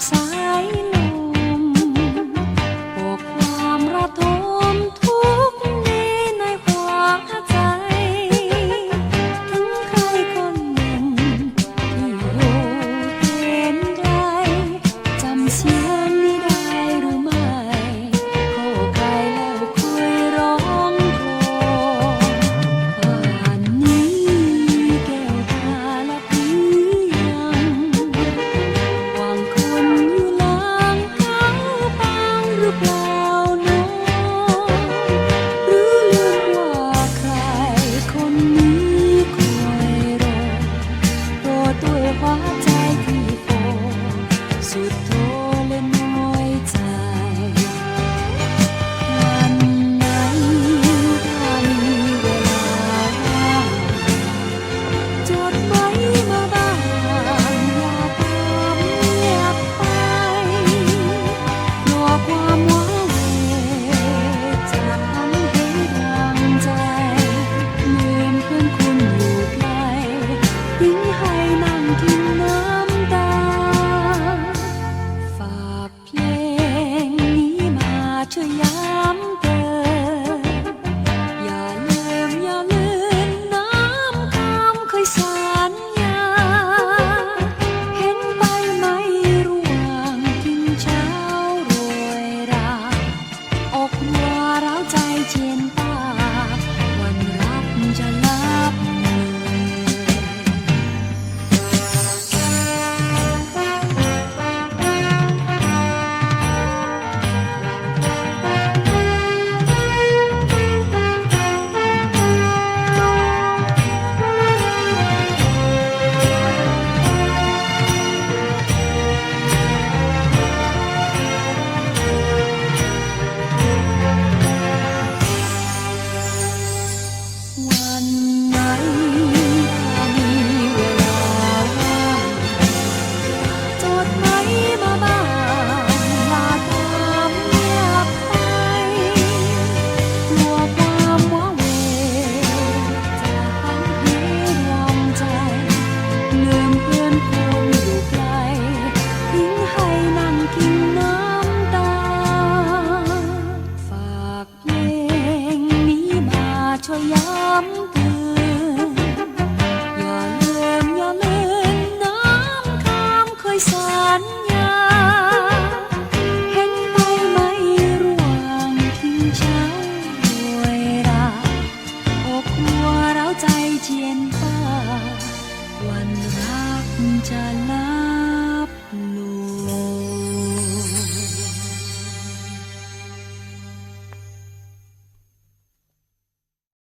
outside. 飞呀ำเตือนอย่าลืมอย่าลืมน้ำคำเคยสัญญา เห็นไปไหมร่วงทิ้งเช้าด้วยราอกหัวเราใจเจียนฟ้าวันรักจะลา